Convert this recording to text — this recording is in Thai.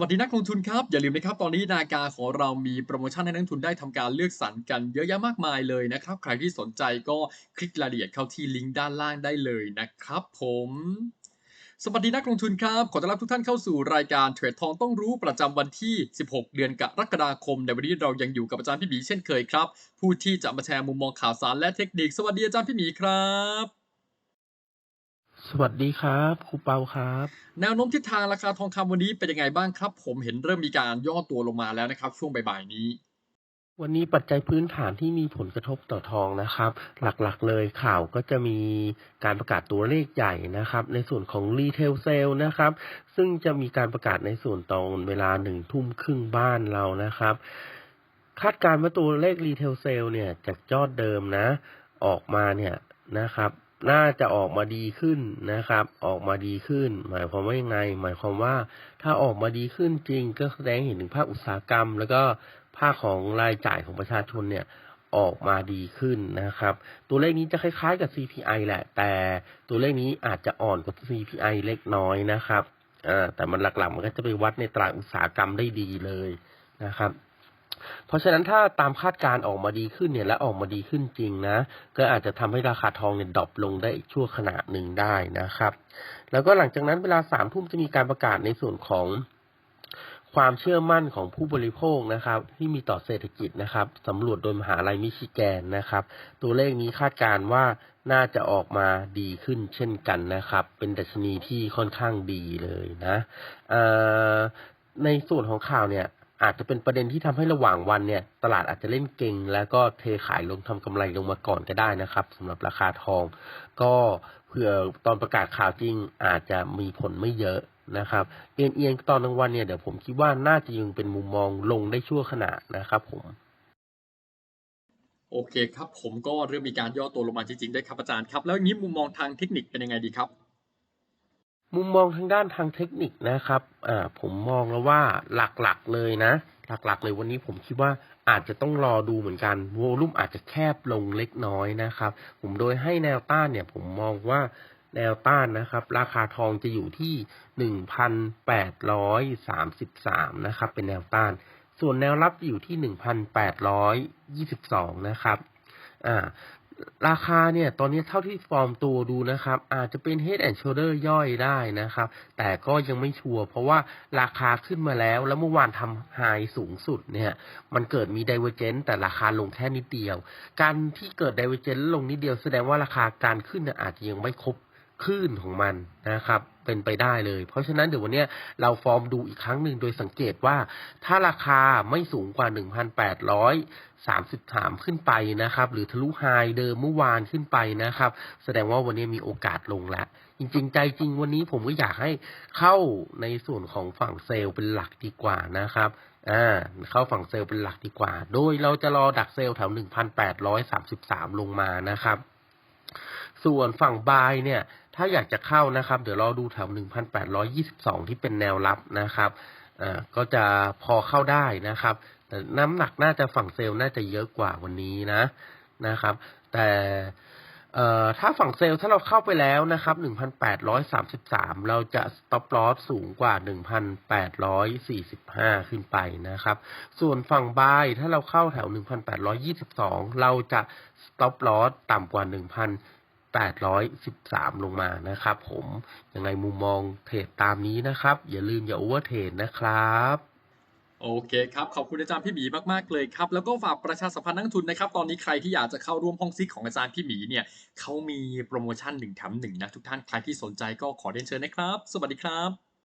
วัสดีนักลงทุนครับ อย่าลืมนะครับตอนนี้นาคาของเรามีโปรโมชั่นให้นักลงทุนได้ทำการเลือกสรรกันเยอะแยะมากมายเลยนะครับ ใครที่สนใจก็คลิกรายละเอียดเข้าที่ลิงก์ด้านล่างได้เลยนะครับ ผมสวัสดีนักลงทุนครับ ขอต้อนรับทุกท่านเข้าสู่รายการเทรดทองต้องรู้ประจำวันที่ 16 เดือนกรกฎาคม ในวันนี้เรายังอยู่กับอาจารย์พี่หมีเช่นเคยครับ ผู้ที่จะมาแชร์มุมมองข่าวสารและเทคนิค สวัสดีอาจารย์พี่หมีครับ สวัสดีครับครูเปาครับ แนวโน้มทิศทางราคาทองคำวันนี้เป็นยังไงบ้างครับ ผมเห็นเริ่มมีการย่อตัวลงมาแล้วนะครับ ช่วงบ่ายๆนี้ วันนี้ปัจจัยพื้นฐานที่มีผลกระทบต่อทองนะครับ หลักๆเลยข่าวก็จะมีการประกาศตัวเลขใหญ่นะครับ ในส่วนของรีเทลเซลนะครับ ซึ่งจะมีการประกาศในส่วนตอนเวลาหนึ่งทุ่มครึ่งบ้านเรานะครับ คาดการณ์ว่าตัวเลขรีเทลเซลเนี่ยจากยอดเดิมนะ ออกมาเนี่ยนะครับ น่าจะออกมาดีขึ้นนะครับ ออกมาดีขึ้น หมายความว่ายังไง หมายความว่าถ้าออกมาดีขึ้นจริง ก็แสดงเห็นถึงภาคอุตสาหกรรม แล้วก็ภาคของรายจ่ายของประชาชนเนี่ยออกมาดีขึ้นนะครับ ตัวเลขนี้จะคล้ายๆกับ CPI แหละ แต่ตัวเลขนี้อาจจะอ่อนกว่า CPI เล็กน้อยนะครับแต่มันหลักๆมันก็จะไปวัดในตลาดอุตสาหกรรมได้ดีเลยนะครับ เพราะฉะนั้นถ้าตามคาดการ์ออกมาดีขึ้นเนี่ยและออกมาดีขึ้นจริงนะ ก็อาจจะทำให้ราคาทองเนี่ยดรอปลงได้อีกชั่วขณะหนึ่งได้นะครับ แล้วก็หลังจากนั้นเวลาสามทุ่มจะมีการประกาศในส่วนของความเชื่อมั่นของผู้บริโภคนะครับ ที่มีต่อเศรษฐกิจนะครับสำรวจโดยมหาลัยมิชิแกนนะครับ ตัวเลขนี้คาดการณ์ว่าน่าจะออกมาดีขึ้นเช่นกันนะครับ เป็นดัชนีที่ค่อนข้างดีเลยนะในส่วนของข่าวเนี่ย อาจจะเป็นประเด็นที่ทำให้ระหว่างวันเนี่ย ตลาดอาจจะเล่นเก่ง แล้วก็เทขายลงทำกำไรลงมาก่อนก็ได้นะครับสำหรับราคาทอง ก็เผื่อตอนประกาศข่าวจริงอาจจะมีผลไม่เยอะนะครับ เอียงๆตอนกลางวันเนี่ยเดี๋ยวผมคิดว่าน่าจะยังเป็นมุมมองลงได้ชั่วขณะนะครับ ผม โอเคครับ ผมก็เริ่มมีการย่อตัวลงมาจริงๆได้ครับอาจารย์ครับ แล้วงนี้มุมมองทางเทคนิคเป็นยังไงดีครับ มุมมองทางด้านทางเทคนิคนะครับอ่าผมมองแล้วว่าหลักๆเลยนะ หลักๆเลยวันนี้ผมคิดว่าอาจจะต้องรอดูเหมือนกันโวลุ่มอาจจะแคบลงเล็กน้อยนะครับ ผมโดยให้แนวต้านเนี่ย ผมมองว่าแนวต้านนะครับ ราคาทองจะอยู่ที่หนึ่งพันแปดร้อยสามสิบสามนะครับ เป็นแนวต้าน ส่วนแนวรับอยู่ที่หนึ่งพันแปดร้อยยี่สิบสองนะครับ อ่า ราคาเนี่ยตอนนี้เท่าที่ฟอร์มตัวดูนะครับ อาจจะเป็น Head and Shoulder ย่อยได้นะครับ แต่ก็ยังไม่ชัวร์เพราะว่าราคาขึ้นมาแล้ว แล้วเมื่อวานทำไฮสูงสุดเนี่ย มันเกิดมี Divergence แต่ราคาลงแค่นิดเดียว การที่เกิด Divergence ลงนิดเดียวแสดงว่าราคาการขึ้นอาจจะยังไม่ครบคลื่นของมันนะครับ เป็นไปได้เลย เพราะฉะนั้นเดี๋ยววันนี้เราฟอร์มดูอีกครั้งหนึ่งโดยสังเกตว่าถ้าราคาไม่สูงกว่า 1,833 ขึ้นไปนะครับ หรือทะลุไฮเดิมเมื่อวานขึ้นไปนะครับ แสดงว่าวันนี้มีโอกาสลงแล้วจริงๆ ใจจริงวันนี้ผมก็อยากให้เข้าในส่วนของฝั่งเซลล์เป็นหลักดีกว่านะครับอ่าเข้าฝั่งเซลล์เป็นหลักดีกว่า โดยเราจะรอดักเซลล์แถว 1,833 ลงมานะครับ ส่วนฝั่งบายเนี่ย ถ้าอยากจะเข้านะครับ เดี๋ยวรอดูแถว 1,822 ที่เป็นแนวรับนะครับอ่าก็จะพอเข้าได้นะครับ แต่น้ำหนักน่าจะฝั่งเซลล์น่าจะเยอะกว่าวันนี้นะนะครับ แต่เอ่อถ้าฝั่งเซลล์ถ้าเราเข้าไปแล้วนะครับ 1,833 เราจะ stop loss สูงกว่า 1,845 ขึ้นไปนะครับ ส่วนฝั่ง buy ถ้าเราเข้าแถว 1,822 เราจะ stop loss ต่ำกว่า 813 ลงมานะครับผมยังไงมุมมองเทรดตามนี้นะครับ อย่าลืมอย่าโอเวอร์เทรดนะครับโอเคครับ ขอบคุณอาจารย์พี่หมีมาก ๆ เลยครับ แล้วก็ฝากประชาสัมพันธ์นักทุนนะครับ ตอนนี้ใครที่อยากจะเข้าร่วมห้องซิกของอาจารย์พี่หมีเนี่ยเขามีโปรโมชั่น1แถม1นะทุกท่านใครที่สนใจก็ขอเรียนเชิญนะครับ สวัสดีครับ